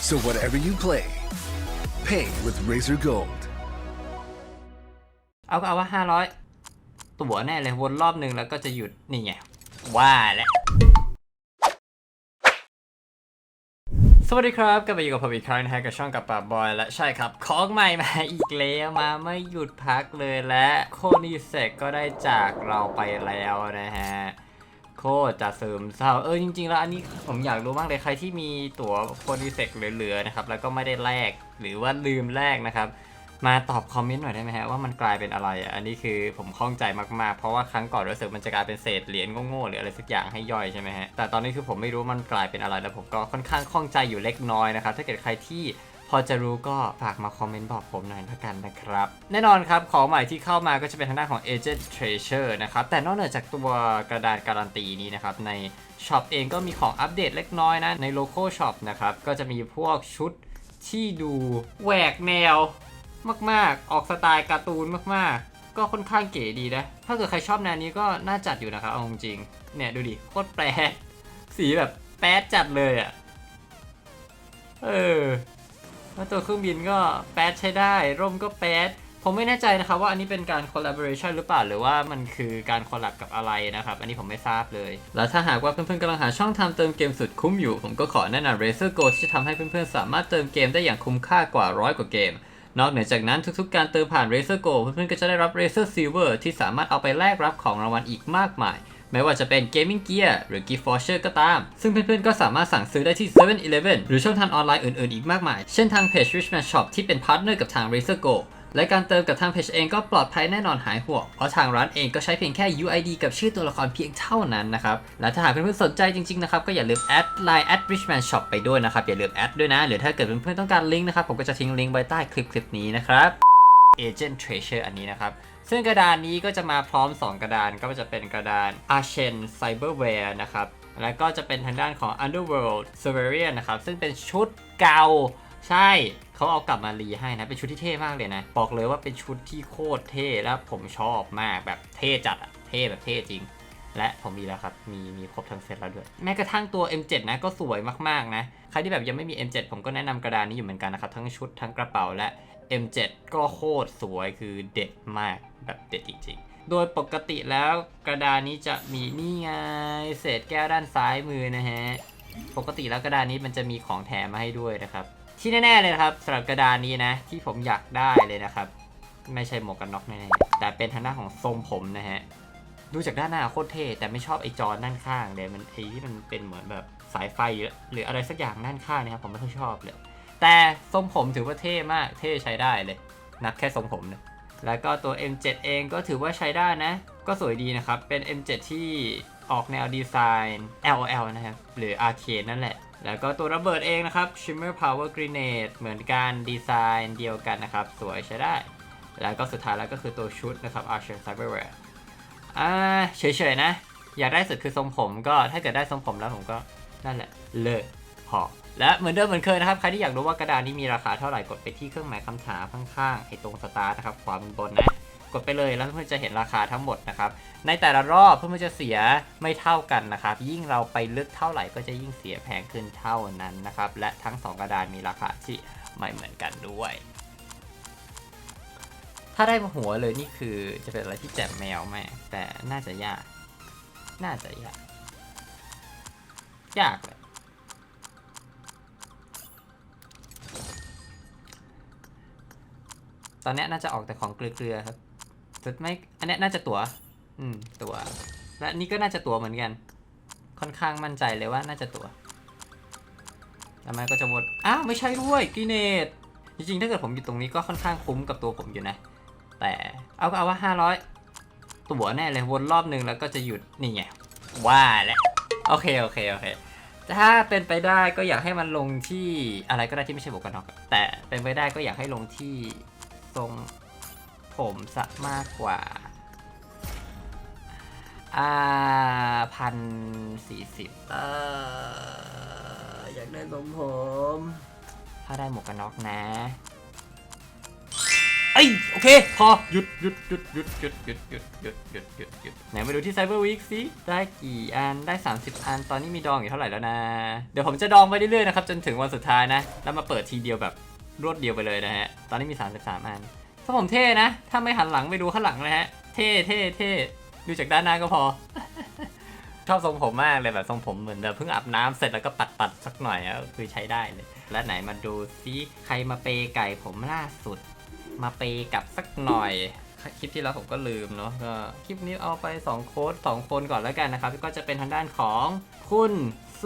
So whatever you play, pay with Razor Gold. เอาก็เอาว่า 500 ตั๋วแน่เลยวนรอบหนึ่งแล้วก็จะหยุดนี่ไง ว่าแล้วสวัสดีครับกลับมาอยู่กับผมอีกครั้งนะฮะกับช่องกับป่าบอยและใช่ครับของใหม่มาอีกแล้วมาไม่หยุดพักเลยและโคนิเซกก็ได้จากเราไปแล้วนะฮะ โคตรจะซึมเศร้าเออจริงๆ แล้วอันนี้ผมอยากรู้มากเลยใครที่มีตั๋วโคนิเซกเหลือๆนะครับแล้วก็ไม่ได้แลกหรือว่าลืมแลกนะครับมาตอบคอมเมนต์หน่อยได้ไหมฮะว่ามันกลายเป็นอะไรอันนี้คือผมข้องใจมากๆ เพราะว่าครั้งก่อนรู้สึกมันจะกลายเป็นเศษเหรียญโง่ๆหรืออะไรสักอย่างให้ย่อยใช่ไหมฮะแต่ตอนนี้คือผมไม่รู้มันกลายเป็นอะไรแล้วผมก็ค่อนข้างข้องใจอยู่เล็กน้อยนะครับถ้าเกิดใครที่ พอจะรู้ก็ฝากมาคอมเมนต์บอกผมหน่อยละกันนะครับ แน่นอนครับ ของใหม่ที่เข้ามาก็จะเป็นทางด้านของ Agent Treasure นะครับ แต่นอกเหนือจากตัวกระดาษการันตีนี้นะครับ ในช็อปเองก็มีของอัปเดตเล็กน้อยนะ ในโลโก้ช็อปนะครับ ก็จะมีพวกชุดที่ดูแหวกแนว มากๆ ออกสไตล์การ์ตูนมากๆ ก็ค่อนข้างเก๋ดีนะ ถ้าเกิดใครชอบแนวนี้ก็น่าจัดอยู่นะครับเอาจริงเนี่ยดูดิโคตรแปลกสีแบบแป๊ดจัดเลยอะ่ะ เออ แล้วตัวเครื่องบินก็แปดใช้ได้ ร่มก็แปดผมไม่แน่ใจนะครับว่าอันนี้เป็นการ collaboration หรือเปล่า หรือว่ามันคือการคอลแลบกับอะไรนะครับ อันนี้ผมไม่ทราบเลย แล้วถ้าหากว่าเพื่อนๆกำลังหาช่องทำเติมเกมสุดคุ้มอยู่ ผมก็ขอแนะนำ Razer Go ที่จะทำให้เพื่อนๆสามารถเติมเกมได้อย่างคุ้มค่ากว่าร้อยกว่าเกม นอกเหนือจากนั้นทุกๆ การเติมผ่าน Razer Go เพื่อนๆก็จะได้รับ Razer Silver ที่สามารถเอาไปแลกรับของรางวัลอีกมากมาย ไม่ว่าจะเป็น Gaming Gear หรือ Gift Voucher ก็ตาม ซึ่งเพื่อนๆ ก็สามารถสั่งซื้อได้ที่ 7-Eleven หรือช่องทางออนไลน์อื่นๆ อีกมากมาย เช่นทางเพจ Richman Shop ที่เป็นพาร์ทเนอร์กับทาง Razer Go และการเติมกับทางเพจเองก็ปลอดภัยแน่นอนหายห่วง เพราะทางร้านเองก็ใช้เพียงแค่ UID กับชื่อตัวละครเพียงเท่านั้นนะครับ และถ้าหากเพื่อนๆสนใจจริงๆนะครับ ก็อย่าลืมแอดไลน์ at richman shop ไปด้วยนะครับ อย่าลืมแอดด้วยนะ หรือถ้าเกิดเพื่อนๆต้องการลิงก์นะครับ ผมก็จะทิ้งลิงก์ไว้ใต้คลิปคลิปนี้นะครับ Agent Treasure อันนี้นะครับ ซึ่งกระดานนี้ก็จะมาพร้อม 2 กระดานก็จะเป็นกระดาน Archen Cyberware นะครับ แล้วก็จะเป็นทางด้านของ Underworld s e v e r i a n นะครับ ซึ่งเป็นชุดเก่าใช่เขาเอากลับมารีให้นะ เป็นชุดที่เท่มากเลยนะ บอกเลยว่าเป็นชุดที่โคตรเท่แล้วผมชอบมากแบบเท่จัดอะเท่แบบเท่จริง และผมมีแล้วครับ มีมีครบทั้งเซตแล้วด้วย แม้กระทั่งตัว M7 นะก็สวยมากๆนะ ใครที่แบบยังไม่มี M7 ผมก็แนะนำกระดานนี้อยู่เหมือนกันนะครับ ทั้งชุดทั้งกระเป๋าและ M7 ก็โคตรสวยคือเด็ดมากแบบเด็ดจริงๆ โดยปกติแล้วกระดานนี้จะมีนี่ไงเศษแก้วด้านซ้ายมือนะฮะ ปกติแล้วกระดานนี้มันจะมีของแถมมาให้ด้วยนะครับ ที่แน่ๆเลยครับสำหรับกระดานนี้นะ ที่ผมอยากได้เลยนะครับ ไม่ใช่หมวกกันน็อกแน่ๆแต่เป็นทางด้านของทรงผมนะฮะ ดูจากด้านหน้าโคตรเท่แต่ไม่ชอบไอ้จอด้านข้างเลยมันไอ้ที่มันเป็นเหมือนแบบสายไฟหรือหรืออะไรสักอย่างด้านข้างนะครับผมไม่ค่อยชอบเลย แต่ทรงผมถือว่าเท่มากเท่ใช้ได้เลย นับแค่ทรงผมนะแล้วก็ตัว M7 เองก็ถือว่าใช้ได้นะ ก็สวยดีนะครับ เป็น M7 ที่ออกแนวดีไซน์ LOL นะครับ หรือ Arcade นั่นแหละ แล้วก็ตัวระเบิดเองนะครับ Shimmer Power Grenade เหมือนกันดีไซน์เดียวกันนะครับ สวยใช้ได้ แล้วก็สุดท้ายแล้วก็คือตัวชุดนะครับ Archer Cyberware อ่าเฉยๆนะ อยากได้สุดคือทรงผมก็ถ้าเกิดได้ทรงผมแล้วผมก็นั่นแหละเลิกพอและเหมือนเดิมเหมือนเคยนะครับ ใครที่อยากรู้ว่ากระดานนี้มีราคาเท่าไหร่กดไปที่เครื่องหมายคำถามข้างๆไอ้ตรงสตาร์นะครับขวาบนบนนะกดไปเลยแล้วเพื่อนจะเห็นราคาทั้งหมดนะครับ ในแต่ละรอบเพื่อนจะเสียไม่เท่ากันนะครับ ยิ่งเราไปลึกเท่าไหร่ก็จะยิ่งเสียแพงขึ้นเท่านั้นนะครับ และทั้งสองกระดานมีราคาที่ไม่เหมือนกันด้วย ถ้าได้มาหัวเลยนี่คือจะเป็นอะไรที่แจ่มแมวแม่แต่น่าจะยาก น่าจะยาก ยากเลยตอนนี้น่าจะออกแต่ของเกลือๆครับสุดไม่ อันนี้น่าจะตัว อืม ตัว และนี่ก็น่าจะตัวเหมือนกัน ค่อนข้างมั่นใจเลยว่าน่าจะตัวแล้วมันก็จะวนอ้าว ไม่ใช่ด้วยกีเนตจริงๆ ถ้าเกิดผมอยู่ตรงนี้ก็ค่อนข้างคุ้มกับตัวผมอยู่นะ แต่เอาก็เอาว่า 500 ตัวแน่เลยวนรอบหนึ่งแล้วก็จะหยุดนี่ไงว่าแล้วโอเคโอเคโอเคถ้าเป็นไปได้ก็อยากให้มันลงที่อะไรก็ได้ที่ไม่ใช่หมวกกันน็อกอะแต่เป็นไปได้ก็อยากให้ลงที่ทรงผมซะมากกว่าอ่าพันสี่สิบเอออยากได้ทรงผม ถ้าได้หมวกกันน็อกนะ อ้ยโอเค พอหยุดหยุดหยุดหยุดหยุดหยุดหยุดหยุดหยุดหยุดหยุดไหนมาดูที่ไซเบอร์วีคสิได้กี่อันได้ 30 อัน ตอนนี้มีดองอยู่เท่าไหร่แล้วนะ เดี๋ยวผมจะดองไปเรื่อยๆนะครับจนถึงวันสุดท้ายนะ แล้วมาเปิดทีเดียวแบบรวดเดียวไปเลยนะฮะ ตอนนี้มี 33 อัน ถ้าผมเท่นะ ถ้าไม่หันหลังไปดูข้างหลังเลยฮะ เท่เท่เท่ดูจากด้านหน้าก็พอ ชอบทรงผมมากเลยแบบทรงผมเหมือนแบบเพิ่งอาบน้ำเสร็จแล้วก็ปัดปัดๆสักหน่อยอะคือใช้ได้เลย และไหนมาดูซิใครมาเปย์ไก่ผมล่าสุด มาเปย์กับสักหน่อย คลิปที่แล้วผมก็ลืมเนาะก็คลิปนี้เอาไป 2 โค้ด2คนก่อนแล้วกันนะครับ ก็จะเป็นทางด้านของคุณส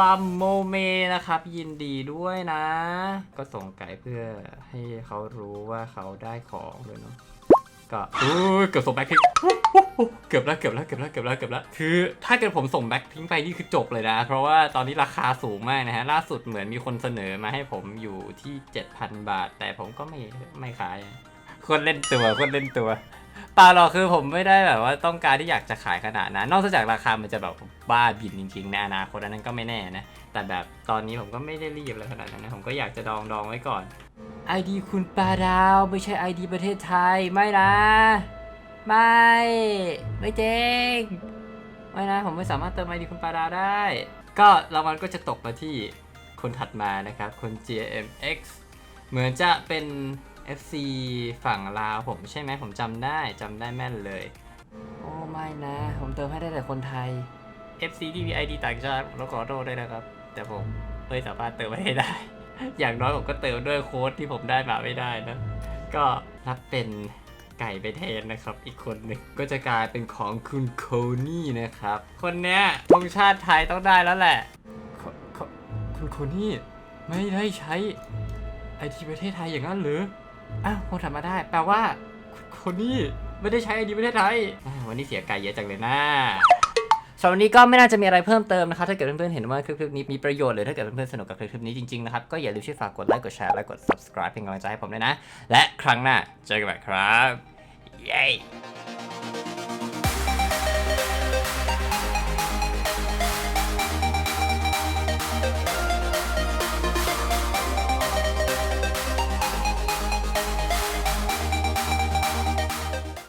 ลัมโมเมนะครับ ยินดีด้วยนะ ก็ส่งไก่เพื่อให้เขารู้ว่าเขาได้ของเลยเนาะก็เกือบส่งแบ็คทิ้ง เกือบแล้วเกือบแล้วเกือบแล้วเกือบแล้วเกือบแล้วคือ ถ้าเกิดผมส่งแบ็คทิ้งไปนี่คือจบเลยนะ เพราะว่าตอนนี้ราคาสูงมากนะฮะล่าสุดเหมือนมีคนเสนอมาให้ผมอยู่ที่ 7,000 บาท แต่ผมก็ไม่ไม่ขายคนเล่นตัวคนเล่นตัวปล่าหรอกคือผมไม่ได้แบบว่าต้องการที่อยากจะขายขนาดนั้น นอกจากราคามันจะแบบบ้าบินจริงๆในอนาคตอันนั้นก็ไม่แน่นะ แต่แบบตอนนี้ผมก็ไม่ได้รีบอะไรขนาดนั้นนะผมก็อยากจะดองดองไว้ก่อน ID คุณปลาดาว ไม่ใช่ ID ประเทศไทยไม่นะ ไม่ ไม่เจ๊งไม่นะ ผมไม่สามารถเติม ID คุณปาดาได้ ก็รางวัลก็จะตกมาที่คนถัดมานะครับ คน GMX เหมือนจะเป็น FC ฝั่งลาวผมใช่ไหมผมจำได้จำได้แม่นเลย โอ้ไม่นะ ผมเติมให้ได้แต่คนไทย FC ที่มี ID ต่างชาติผมต้องขอโทษด้วยนะครับ แต่ผมไม่สามารถเติมให้ได้ อย่างน้อยผมก็เติมด้วยโค้ดที่ผมได้มาไม่ได้นะ ก็รับเป็น ไก่ไปแทนนะครับ อีกคนหนึ่งก็จะกลายเป็นของคุณโคนี่นะครับ คนเนี้ยธงชาติไทยต้องได้แล้วแหละคุณโคนี่ไม่ได้ใช้ไอทีประเทศไทยอย่างนั้นหรืออ้าวคนทำมาได้ แปลว่าคุณโคนี่ไม่ได้ใช้ไอทีประเทศไทยววันนี้เสียไก่เยอะจังเลยนะสำหรับวันนี้ก็ไม่น่าจะมีอะไรเพิ่มเติมนะครับ ถ้าเกิดเพื่อนๆเห็นว่าคลิปนี้มีประโยชน์หรือถ้าเกิดเพื่อนๆสนุกกับคลิปนี้จริงๆนะครับ ก็อย่าลืมช่วยฝากกดไลค์ กดแชร์ และกด subscribe เป็นกำลังใจให้ผมด้วยนะ และครั้งหน้าเจอกันใหม่ครับ Yay!